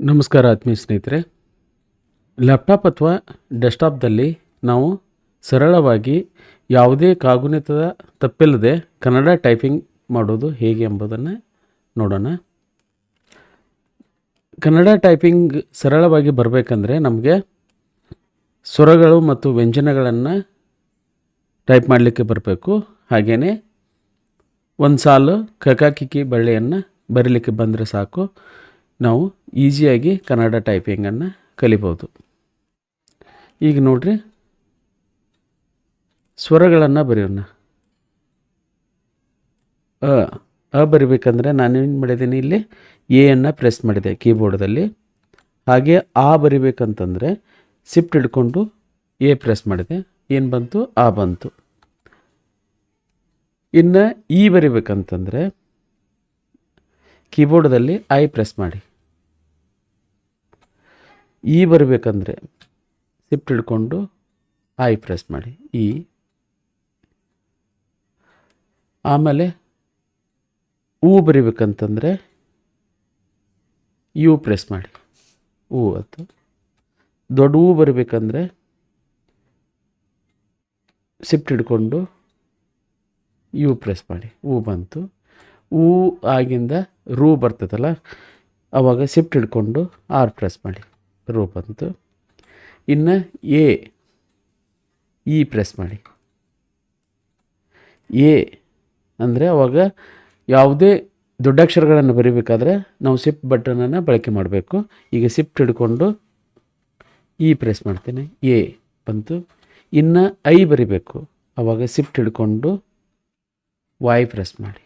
ನಮಸ್ಕಾರ ಆತ್ಮೀಯ ಸ್ನೇಹಿತರೆ. ಲ್ಯಾಪ್ಟಾಪ್ ಅಥವಾ ಡೆಸ್ಕ್ಟಾಪ್ದಲ್ಲಿ ನಾವು ಸರಳವಾಗಿ ಯಾವುದೇ ಕಾಗುಣಿತದ ತಪ್ಪಿಲ್ಲದೆ ಕನ್ನಡ ಟೈಪಿಂಗ್ ಮಾಡೋದು ಹೇಗೆ ಎಂಬುದನ್ನು ನೋಡೋಣ. ಕನ್ನಡ ಟೈಪಿಂಗ್ ಸರಳವಾಗಿ ಬರಬೇಕಂದ್ರೆ ನಮಗೆ ಸ್ವರಗಳು ಮತ್ತು ವ್ಯಂಜನಗಳನ್ನು ಟೈಪ್ ಮಾಡಲಿಕ್ಕೆ ಬರಬೇಕು. ಹಾಗೆಯೇ ಒಂದು ಸಾಲು ಕಕಾಕಿಕಿ ಬಳ್ಳಿಯನ್ನು ಬರೀಲಿಕ್ಕೆ ಬಂದರೆ ಸಾಕು. ನಾವು ಈಸಿಯಾಗಿ ಕನ್ನಡ ಟೈಪಿಂಗನ್ನು ಕಲಿಬೋದು. ಈಗ ನೋಡ್ರಿ, ಸ್ವರಗಳನ್ನು ಬರೆಯೋಣ. ಅ ಅ ಬರಿಬೇಕಂದ್ರೆ ನಾನೇನು ಮಾಡಿದ್ದೀನಿ ಇಲ್ಲಿ? ಎಯನ್ನು ಪ್ರೆಸ್ ಮಾಡಿದೆ ಕೀಬೋರ್ಡಲ್ಲಿ. ಹಾಗೆ ಆ ಬರಿಬೇಕಂತಂದರೆ ಸಿಫ್ಟ್ ಹಿಡ್ಕೊಂಡು ಎ ಪ್ರೆಸ್ ಮಾಡಿದೆ. ಏನು ಬಂತು? ಆ ಬಂತು. ಇನ್ನು ಈ ಬರಿಬೇಕಂತಂದರೆ ಕೀಬೋರ್ಡದಲ್ಲಿ ಐ ಪ್ರೆಸ್ ಮಾಡಿ. ಈ ಬರಬೇಕಂದ್ರೆ ಸಿಫ್ಟ್ ಹಿಡ್ಕೊಂಡು ಐ ಪ್ರೆಸ್ ಮಾಡಿ. ಈ. ಆಮೇಲೆ ಹೂ ಬರಿಬೇಕಂತಂದರೆ ಯು ಪ್ರೆಸ್ ಮಾಡಿ. ಹೂ ಅದು ದೊಡ್ಡ ಹೂ ಬರಿಬೇಕಂದ್ರೆ ಸಿಫ್ಟ್ ಹಿಡ್ಕೊಂಡು ಯು ಪ್ರೆಸ್ ಮಾಡಿ. ಹೂ ಬಂತು. ಹೂ ಆಗಿಂದ ರೂ ಬರ್ತದಲ್ಲ ಆವಾಗ ಶಿಫ್ಟ್ ಹಿಡ್ಕೊಂಡು ಆರ್ ಪ್ರೆಸ್ ಮಾಡಿ. ರೂ ಬಂತು. ಇನ್ನು ಎ ಇ ಪ್ರೆಸ್ ಮಾಡಿ. ಎ ಅಂದರೆ ಅವಾಗ ಯಾವುದೇ ದೊಡ್ಡಕ್ಷರಗಳನ್ನು ಬರೀಬೇಕಾದ್ರೆ ನಾವು ಸಿಫ್ಟ್ ಬಟನನ್ನು ಬಳಕೆ ಮಾಡಬೇಕು. ಈಗ ಶಿಫ್ಟ್ ಹಿಡ್ಕೊಂಡು ಇ ಪ್ರೆಸ್ ಮಾಡ್ತೇನೆ. ಎ ಬಂತು. ಇನ್ನು ಐ ಬರಿಬೇಕು. ಆವಾಗ ಶಿಫ್ಟ್ ಹಿಡ್ಕೊಂಡು ವಾಯ್ ಪ್ರೆಸ್ ಮಾಡಿ.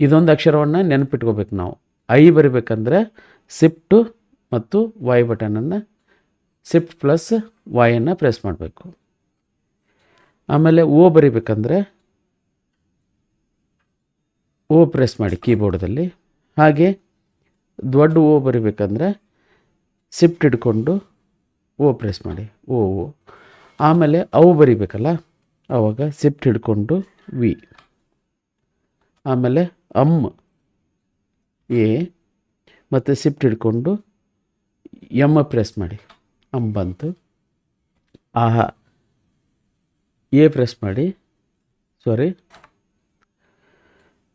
ಇದೊಂದು ಅಕ್ಷರವನ್ನು ನೆನಪಿಟ್ಕೋಬೇಕು ನಾವು. ಐ ಬರಿಬೇಕಂದ್ರೆ ಸಿಫ್ಟು ಮತ್ತು ವೈ ಬಟನನ್ನು ಸಿಫ್ಟ್ ಪ್ಲಸ್ ವಾಯನ್ನು ಪ್ರೆಸ್ ಮಾಡಬೇಕು. ಆಮೇಲೆ ಓ ಬರಿಬೇಕಂದ್ರೆ ಓ ಪ್ರೆಸ್ ಮಾಡಿ ಕೀಬೋರ್ಡಲ್ಲಿ. ಹಾಗೆ ದೊಡ್ಡ ಓ ಬರಿಬೇಕಂದ್ರೆ ಸಿಫ್ಟ್ ಹಿಡ್ಕೊಂಡು ಓ ಪ್ರೆಸ್ ಮಾಡಿ. ಓ ಓ. ಆಮೇಲೆ ಅವು ಬರಿಬೇಕಲ್ಲ ಆವಾಗ ಸಿಫ್ಟ್ ಹಿಡ್ಕೊಂಡು ವಿ. ಆಮೇಲೆ ಅಮ್. ಎ. ಮತ್ತು ಸಿಫ್ಟ್ ಹಿಡ್ಕೊಂಡು ಎಂ ಪ್ರೆಸ್ ಮಾಡಿ. ಅಮ್ ಬಂತು. ಆಹಾ ಎ ಪ್ರೆಸ್ ಮಾಡಿ. ಸಾರಿ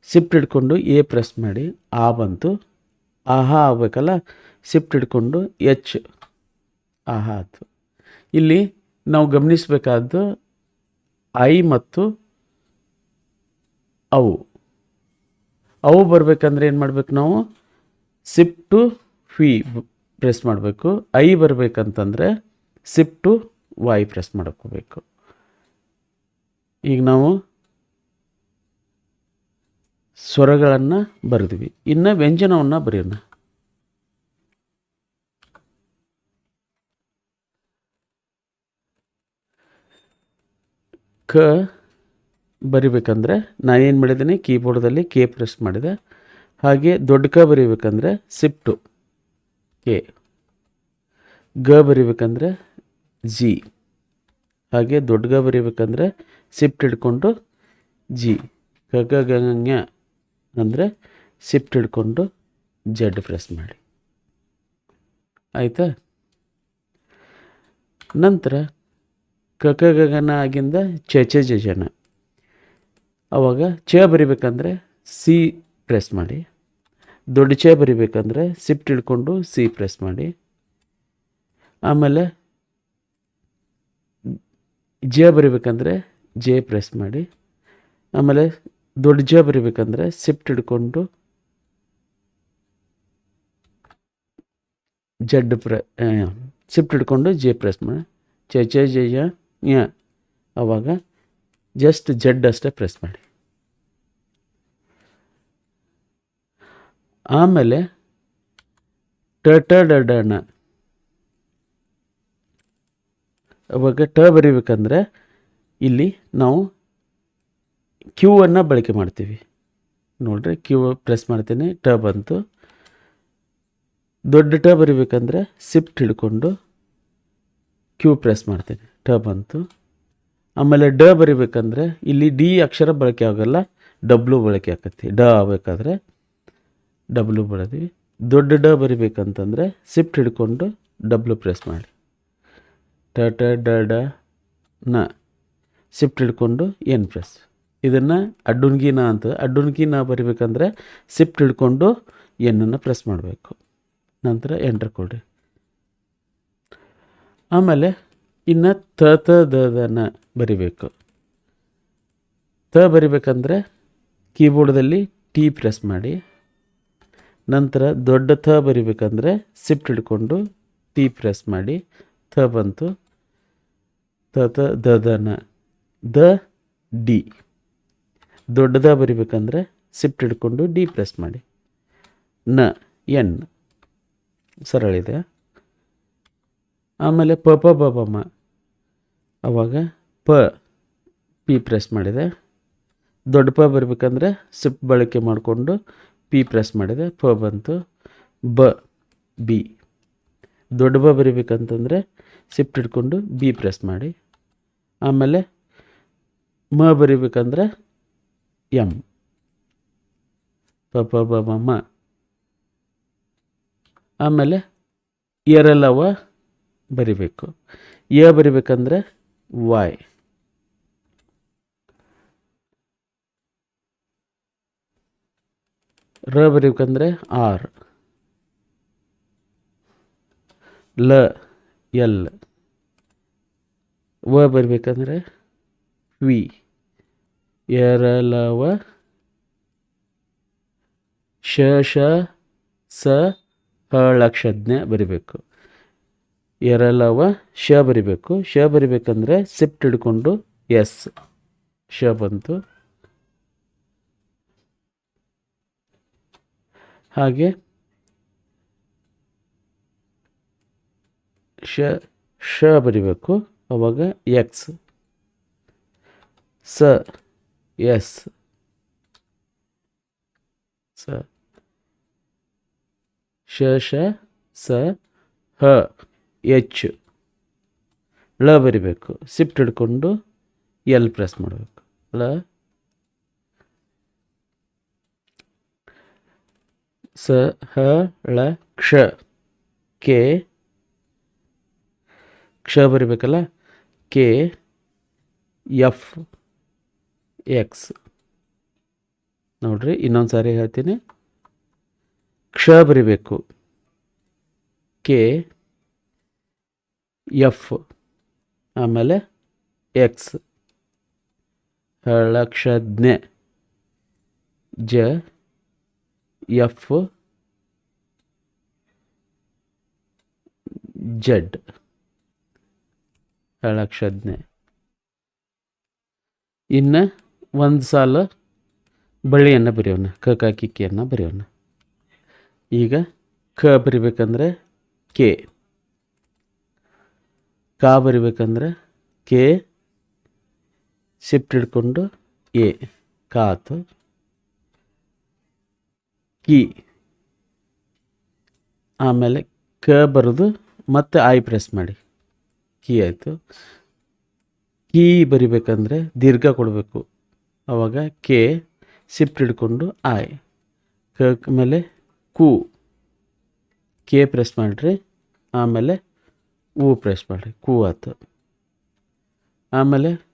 ಸಿಫ್ಟ್ ಹಿಡ್ಕೊಂಡು ಎ ಪ್ರೆಸ್ ಮಾಡಿ. ಆ ಬಂತು. ಆಹಾ ಆಗಬೇಕಲ್ಲ? ಸಿಫ್ಟ್ ಹಿಡ್ಕೊಂಡು ಎಚ್. ಆಹಾ ಆಯಿತು. ಇಲ್ಲಿ ನಾವು ಗಮನಿಸಬೇಕಾದ್ದು ಐ ಮತ್ತು ಅವು. ಅವು ಬರಬೇಕಂದ್ರೆ ಏನು ಮಾಡಬೇಕು ನಾವು? ಸಿಪ್ ಟು ಫಿ ಪ್ರೆಸ್ ಮಾಡಬೇಕು. ಐ ಬರಬೇಕಂತಂದರೆ ಸಿಫ್ಟು ವಾಯ್ ಪ್ರೆಸ್ ಮಾಡ್ಕೋಬೇಕು. ಈಗ ನಾವು ಸ್ವರಗಳನ್ನು ಬರೆದ್ವಿ. ಇನ್ನು ವ್ಯಂಜನವನ್ನು ಬರೆಯೋಣ. ಕ ಬರಿಬೇಕಂದ್ರೆ ನಾನೇನು ಮಾಡಿದ್ದೀನಿ? ಕೀಬೋರ್ಡಲ್ಲಿ ಕೆ ಪ್ರೆಸ್ ಮಾಡಿದೆ. ಹಾಗೆ ದೊಡ್ಡ ಕ ಬರಿಬೇಕಂದ್ರೆ ಸಿಫ್ಟು ಕೆ ಗ ಬರಿಬೇಕಂದ್ರೆ ಜಿ ಹಾಗೆ ದೊಡ್ಡ ಗ ಬರಿಬೇಕಂದ್ರೆ ಸಿಫ್ಟ್ ಹಿಡ್ಕೊಂಡು ಜಿ ಗ ಗ ಗ ಅಂದರೆ ಸಿಫ್ಟ್ ಹಿಡ್ಕೊಂಡು ಜಡ್ ಪ್ರೆಸ್ ಮಾಡಿ. ಆಯಿತಾ? ನಂತರ ಕ ಕ ಗಗನ ಆಗಿಂದ ಚ ಚ ಜನ ಅವಾಗ ಚ ಬರಿಬೇಕಂದ್ರೆ ಸಿ ಪ್ರೆಸ್ ಮಾಡಿ. ದೊಡ್ಡ ಚ ಬರಿಬೇಕಂದ್ರೆ ಸಿಫ್ಟ್ ಹಿಡ್ಕೊಂಡು ಸಿ ಪ್ರೆಸ್ ಮಾಡಿ. ಆಮೇಲೆ ಜ ಬರಿಬೇಕಂದ್ರೆ ಜೆ ಪ್ರೆಸ್ ಮಾಡಿ. ಆಮೇಲೆ ದೊಡ್ಡ ಜ ಬರಿಬೇಕಂದ್ರೆ ಸಿಫ್ಟ್ ಹಿಡ್ಕೊಂಡು ಜಡ್ ಪ್ರ ಸಿಫ್ಟ್ ಹಿಡ್ಕೊಂಡು ಜೆ ಪ್ರೆಸ್ ಮಾಡಿ. ಚ ಚ ಜ ಯ ಆವಾಗ ಜಸ್ಟ್ ಜಡ್ ಅಷ್ಟೇ ಪ್ರೆಸ್ ಮಾಡಿ. ಆಮೇಲೆ ಟ ಟ, ಡ ಡ, ಣ. ಅವಾಗ ಟ ಬರಿಬೇಕಂದ್ರೆ ಇಲ್ಲಿ ನಾವು ಕ್ಯೂ ಅನ್ನು ಬಳಕೆ ಮಾಡ್ತೀವಿ. ನೋಡ್ರಿ ಕ್ಯೂ ಪ್ರೆಸ್ ಮಾಡ್ತೀನಿ, ಟ ಬಂತು. ದೊಡ್ಡ ಟ ಬರಿಬೇಕಂದ್ರೆ ಸಿಫ್ಟ್ ಹಿಡ್ಕೊಂಡು ಕ್ಯೂ ಪ್ರೆಸ್ ಮಾಡ್ತೀನಿ. ಟ ಬಂತು. ಆಮೇಲೆ ಡ ಬರಿಬೇಕಂದ್ರೆ ಇಲ್ಲಿ ಡಿ ಅಕ್ಷರ ಬಳಕೆ ಆಗೋಲ್ಲ ಡಬ್ಲ್ಯೂ ಬಳಕೆ ಆಕತಿ. ಡ ಆಗಬೇಕಾದ್ರೆ ಡಬ್ಲು ಬರೆದ್ವಿ. ದೊಡ್ಡ ಡ ಬರಿಬೇಕಂತಂದರೆ ಸಿಫ್ಟ್ ಹಿಡ್ಕೊಂಡು ಡಬ್ಲು ಪ್ರೆಸ್ ಮಾಡಿ. ಟ ಟ, ಡ ಡ, ನ. ಸಿಫ್ಟ್ ಹಿಡ್ಕೊಂಡು ಎನ್ ಪ್ರೆಸ್ ಇದನ್ನು ಅಡ್ಡುನ್ಗಿನ ಅಂತ. ಅಡ್ಡುನ್ಗಿ ನ ಬರಿಬೇಕಂದ್ರೆ ಸಿಫ್ಟ್ ಹಿಡ್ಕೊಂಡು ಎನ್ನನ್ನು ಪ್ರೆಸ್ ಮಾಡಬೇಕು. ನಂತರ ಎಂಟರ್ ಕೊಡಿ ಆಮೇಲೆ ಇನ್ನು ತ ತ ದನ ಬರಿಬೇಕು. ತ ಬರಿಬೇಕಂದ್ರೆ ಕೀಬೋರ್ಡ್ದಲ್ಲಿ ಟಿ ಪ್ರೆಸ್ ಮಾಡಿ. ನಂತರ ದೊಡ್ಡ ಥ ಬರಿಬೇಕಂದ್ರೆ ಸಿಫ್ಟ್ ಹಿಡ್ಕೊಂಡು ಟಿ ಪ್ರೆಸ್ ಮಾಡಿ, ಥ ಬಂತು. ತ ತ, ದ ದನ ದ, ಡಿ. ದೊಡ್ಡದ ಬರಿಬೇಕಂದ್ರೆ ಸಿಫ್ಟ್ ಹಿಡ್ಕೊಂಡು ಡಿ ಪ್ರೆಸ್ ಮಾಡಿ. ನ, ಎನ್. ಸರಳ ಇದೆ. ಆಮೇಲೆ ಪ ಪ, ಬ ಬ, ಮ. ಅವಾಗ ಪ, ಪಿ ಪ್ರೆಸ್ ಮಾಡಿದೆ. ದೊಡ್ಡ ಪ ಬರಬೇಕಂದ್ರೆ ಸಿಪ್ ಬಳಕೆ ಮಾಡಿಕೊಂಡು ಪಿ ಪ್ರೆಸ್ ಮಾಡಿದೆ ಪ ಬಂತು ಬ, ಬಿ. ದೊಡ್ಡ ಬ ಬರಿಬೇಕಂತಂದರೆ ಸಿಫ್ಟ್ ಹಿಡ್ಕೊಂಡು ಬಿ ಪ್ರೆಸ್ ಮಾಡಿ. ಆಮೇಲೆ ಮ ಬರಿಬೇಕಂದ್ರೆ ಎಂ ಪ ಪ ಬ ಮ ಆಮೇಲೆ ಎರಲವ ಬರಿಬೇಕು. ಯ ಬರಿಬೇಕಂದ್ರೆ ವಾಯ್ ರ ಬರೀಬೇಕಂದ್ರೆ ಆರ್. ಲ, ಎಲ್. ವ ಬರಬೇಕಂದ್ರೆ ವಿ. ಎರಲವ, ಶ ಶ, ಸ ಹಳಕ್ಷಜ್ಞೆ ಬರಿಬೇಕು. ಎರಲವ, ಶ ಬರಿಬೇಕು. ಶ ಬರಿಬೇಕಂದ್ರೆ ಸಿಫ್ಟ್ ಹಿಡ್ಕೊಂಡು ಎಸ್. ಶ ಬಂತು. ಹಾಗೆ ಶ ಶ ಬರಿಬೇಕು. ಅವಾಗ ಎಕ್ಸ್ ಸ ಎಸ್ ಸ. ಶ ಶ, ಸ, ಹ ಎಚ್ ಳ ಬರಿಬೇಕು. ಸಿಫ್ಟ್ ಹಿಡ್ಕೊಂಡು ಎಲ್ ಪ್ರೆಸ್ ಮಾಡಬೇಕು. ಳ. ಸ, ಹ, ಳ, ಕ್ಷ. ಕೆ. ಕ್ಷ ಬರಿಬೇಕಲ್ಲ? ಕೆ. ಎಫ್. ಎಕ್ಸ್. ನೋಡ್ರಿ, ಇನ್ನೊಂದು ಸಾರಿ ಹೇಳ್ತೀನಿ. ಕ್ಷ ಬರಿಬೇಕು. ಕೆ. ಎಫ್. ಆಮೇಲೆ ಎಕ್ಸ್. ಹಳಕ್ಷಜ್ಞೆ ಜ. ಎಫ್ ಜಡ್ ಹೇಳಕ್ಷಜ್ಞೆ ಇನ್ನು ಒಂದು ಸಾಲ ಬಳ್ಳಿಯನ್ನು ಬರೆಯೋಣ, ಕ ಕ, ಕಿ ಕಿಯನ್ನು ಬರೆಯೋಣ. ಈಗ ಕ ಬರಿಬೇಕಂದ್ರೆ ಕೆ. ಕ ಬರಿಬೇಕಂದ್ರೆ ಕೆ. ಶಿಫ್ಟ್ ಹಿಡ್ಕೊಂಡು ಎ. ಕಾತು. ಕಿ ಆಮೇಲೆ ಕ ಬರೆದು, ಮತ್ತೆ ಐ ಪ್ರೆಸ್ ಮಾಡಿ. ಕಿ ಆಯಿತು. ಕೀ ಬರಿಬೇಕಂದ್ರೆ ದೀರ್ಘ ಕೊಡಬೇಕು. ಆವಾಗ ಕೆ, ಶಿಫ್ಟ್ ಹಿಡ್ಕೊಂಡು ಐ. ಕ ಮೇಲೆ ಕು. ಕೆ ಪ್ರೆಸ್ ಮಾಡಿರಿ. ಆಮೇಲೆ ಹೂ ಪ್ರೆಸ್ ಮಾಡಿರಿ. ಕೂ ಆಯ್ತು. ಆಮೇಲೆ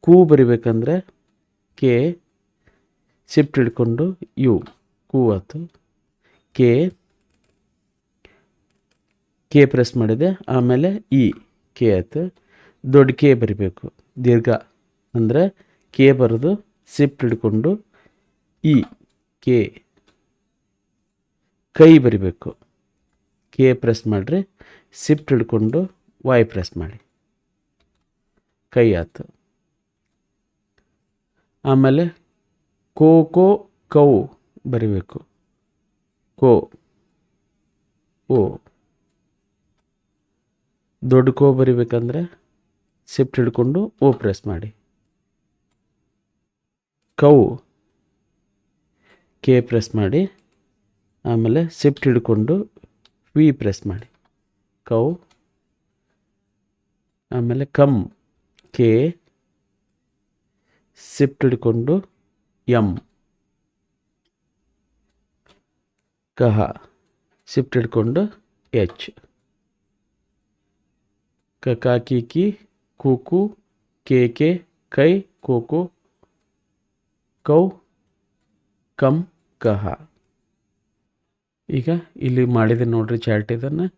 ಕೂ ಬರಿಬೇಕಂದ್ರೆ ಕೆ, ಶಿಫ್ಟ್ ಹಿಡ್ಕೊಂಡು ಯು. ಕೂ ಆಯ್ತು ಕೆ. ಕೆ ಪ್ರೆಸ್ ಮಾಡಿದೆ, ಆಮೇಲೆ ಇ. ಕೆ ಆಯ್ತು. ದೊಡ್ಡ ಕೆ ಬರಿಬೇಕು. ದೀರ್ಘ ಅಂದರೆ ಕೆ ಬರೆದು ಶಿಫ್ಟ್ ಹಿಡ್ಕೊಂಡು ಇ, ಕೆ. ಕೈ ಬರಿಬೇಕು. ಕೆ ಪ್ರೆಸ್ ಮಾಡಿರಿ, ಶಿಫ್ಟ್ ಹಿಡ್ಕೊಂಡು ವಾಯ್ ಪ್ರೆಸ್ ಮಾಡಿ. ಕೈ ಆಯ್ತು. ಆಮೇಲೆ ಕೋ ಕೋ ಕೌ. ಬರಿಬೇಕು. ಕೋ, ಓ. ದೊಡ್ಡ ಕೋ ಬರಿಬೇಕಂದ್ರೆ ಶಿಫ್ಟ್ ಹಿಡ್ಕೊಂಡು ಓ ಪ್ರೆಸ್ ಮಾಡಿ. ಕೌ. ಕೆ ಪ್ರೆಸ್ ಮಾಡಿ. ಆಮೇಲೆ ಶಿಫ್ಟ್ ಹಿಡ್ಕೊಂಡು ವಿ ಪ್ರೆಸ್ ಮಾಡಿ. ಕೌ. ಆಮೇಲೆ ಕಮ್ ಕೆ. ಶಿಫ್ಟ್ ಹಿಡ್ಕೊಂಡು ಎಂ ಕಹ ಸಿಫ್ಟ್ ಹಿಡ್ಕೊಂಡು ಎಚ್. ಕ, ಕಾ, ಕಿ ಕಿ ಕೂಕು ಕೆ ಕೆ, ಕೈ ಕೋಕು ಕೌ, ಕಂ ಕಹ. ಈಗ ಇಲ್ಲಿ ಮಾಡಿದೆ ನೋಡ್ರಿ ಚಾರ್ಟ್ ಇದನ್ನು.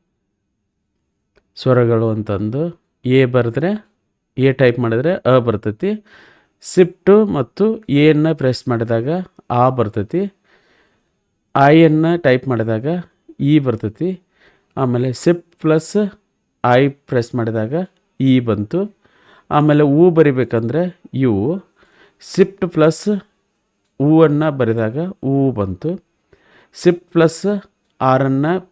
ಸ್ವರಗಳು ಅಂತಂದು ಎ ಬರೆದ್ರೆ, ಎ ಟೈಪ್ ಮಾಡಿದ್ರೆ ಅ ಬರ್ತೈತಿ. ಸಿಫ್ಟು ಮತ್ತು ಎನ್ನ ಪ್ರೆಸ್ ಮಾಡಿದಾಗ ಆ ಬರ್ತೈತಿ. ಐಯನ್ನು ಟೈಪ್ ಮಾಡಿದಾಗ ಇ ಬರ್ತೈತಿ. ಆಮೇಲೆ ಸಿಪ್ ಪ್ಲಸ್ ಐ ಪ್ರೆಸ್ ಮಾಡಿದಾಗ ಇ ಬಂತು. ಆಮೇಲೆ ಹೂ ಬರಿಬೇಕಂದ್ರೆ ಯು ಸಿಫ್ಟ್ ಪ್ಲಸ್ ಹೂವನ್ನು ಬರೆದಾಗ ಹೂ ಬಂತು. ಸಿಪ್ ಪ್ಲಸ್ ಆರನ್ನು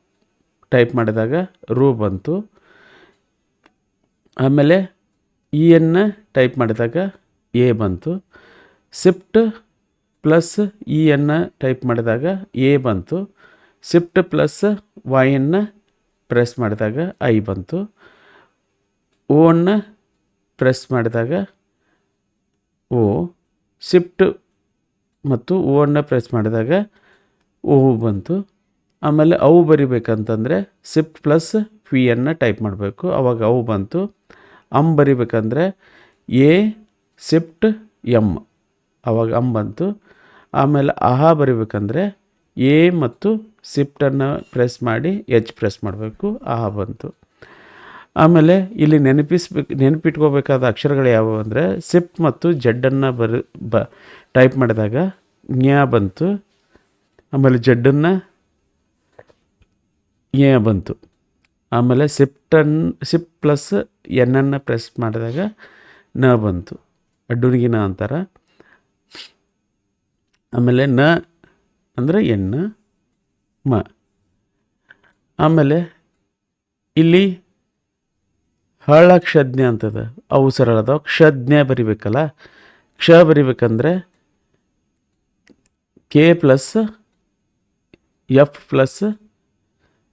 ಟೈಪ್ ಮಾಡಿದಾಗ ರೂ ಬಂತು. ಆಮೇಲೆ ಇಯನ್ನು ಟೈಪ್ ಮಾಡಿದಾಗ ಎ ಬಂತು. ಸಿಫ್ಟ್ ಪ್ಲಸ್ ಇಯನ್ನು ಟೈಪ್ ಮಾಡಿದಾಗ ಎ ಬಂತು. ಸಿಫ್ಟ್ ಪ್ಲಸ್ ವೈಯನ್ನು ಪ್ರೆಸ್ ಮಾಡಿದಾಗ ಐ ಬಂತು. ಓವನ್ನು ಪ್ರೆಸ್ ಮಾಡಿದಾಗ ಓ. ಸಿಫ್ಟ್ ಮತ್ತು ಓವನ್ನು ಪ್ರೆಸ್ ಮಾಡಿದಾಗ ಓ ಬಂತು. ಆಮೇಲೆ ಅವು ಬರಿಬೇಕಂತಂದರೆ ಸಿಫ್ಟ್ ಪ್ಲಸ್ ವಿಯನ್ನು ಟೈಪ್ ಮಾಡಬೇಕು. ಅವಾಗ ಅವು ಬಂತು. ಅಮ್ ಬರಿಬೇಕಂದ್ರೆ ಎ ಸಿಫ್ಟ್ ಎಂ ಅವಾಗ ಅಮ್ ಬಂತು. ಆಮೇಲೆ ಅಹಾ ಬರಿಬೇಕಂದ್ರೆ ಎ ಮತ್ತು ಸಿಫ್ಟನ್ನು ಪ್ರೆಸ್ ಮಾಡಿ ಎಚ್ ಪ್ರೆಸ್ ಮಾಡಬೇಕು, ಆಹಾ ಬಂತು. ಆಮೇಲೆ ಇಲ್ಲಿ ನೆನಪಿಸ್ಬೇಕು, ನೆನಪಿಟ್ಕೋಬೇಕಾದ ಅಕ್ಷರಗಳು ಯಾವುವು ಅಂದರೆ ಸಿಪ್ ಮತ್ತು ಜಡ್ಡನ್ನು ಬರ, ಬ, ಟೈಪ್ ಮಾಡಿದಾಗ ನ್ಯಾ ಬಂತು, ಆಮೇಲೆ ಜಡ್ಡನ್ನು ಎ ಬಂತು. ಆಮೇಲೆ ಸಿಪ್ಟನ್ ಸಿಪ್ ಪ್ಲಸ್ ಎನ್ನನ್ನು ಪ್ರೆಸ್ ಮಾಡಿದಾಗ ನ ಬಂತು. ಅಡ್ಡುನಿಗಿನ ಅಂತಾರ. ಆಮೇಲೆ ನ ಅಂದರೆ ಎನ್ನ ಮ. ಆಮೇಲೆ ಇಲ್ಲಿ ಹಳ ಕ್ಷಜ್ಞೆ ಅಂತದ. ಅವು ಸರಳ ಅದಾವ. ಕ್ಷಜ್ಞೆ ಬರಿಬೇಕಲ್ಲ. ಕ್ಷ ಬರಿಬೇಕಂದ್ರೆ K plus F plus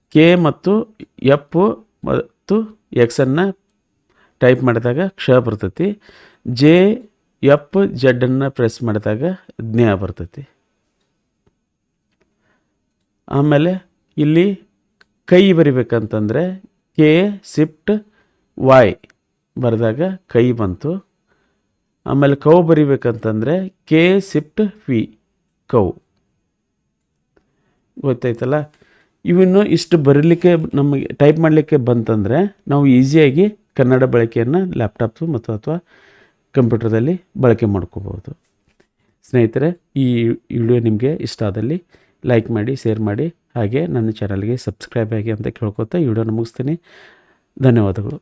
K ಮತ್ತು ಎಫ್ ಮತ್ತು ಎಕ್ಸನ್ನು ಟೈಪ್ ಮಾಡಿದಾಗ ಕ್ಷ ಬರ್ತೈತಿ. ಜೆ ಎಫ್ ಜಡ್ಡನ್ನು ಪ್ರೆಸ್ ಮಾಡಿದಾಗ ಜ್ಞಾ ಬರ್ತೈತಿ. ಆಮೇಲೆ ಇಲ್ಲಿ ಕೈ ಬರಿಬೇಕಂತಂದರೆ ಕೆ ಸಿಫ್ಟ್ ವಾಯ್ ಬರೆದಾಗ ಕೈ ಬಂತು. ಆಮೇಲೆ ಕೌ ಬರಿಬೇಕಂತಂದರೆ ಕೆ ಸಿಫ್ಟ್ ವಿ, ಕೌ. ಗೊತ್ತಾಯ್ತಲ್ಲ? ಇವನ್ನು ಇಷ್ಟು ಬರೀಲಿಕ್ಕೆ ನಮಗೆ ಟೈಪ್ ಮಾಡಲಿಕ್ಕೆ ಬಂತಂದರೆ ನಾವು ಈಸಿಯಾಗಿ ಕನ್ನಡ ಬಳಕೆಯನ್ನು ಲ್ಯಾಪ್ಟಾಪ್ಸು ಮತ್ತು ಅಥವಾ ಕಂಪ್ಯೂಟರ್ದಲ್ಲಿ ಬಳಕೆ ಮಾಡ್ಕೋಬೋದು ಸ್ನೇಹಿತರೆ, ಈ ವಿಡಿಯೋ ನಿಮಗೆ ಇಷ್ಟ ಆದಲ್ಲಿ ಲೈಕ್ ಮಾಡಿ, ಶೇರ್ ಮಾಡಿ, ಹಾಗೆ ನನ್ನ ಚಾನಲ್ಗೆ ಸಬ್ಸ್ಕ್ರೈಬ್ ಆಗಿ ಅಂತ ಕೇಳ್ಕೊತಾ ವಿಡಿಯೋನ ಮುಗಿಸ್ತೀನಿ. ಧನ್ಯವಾದಗಳು.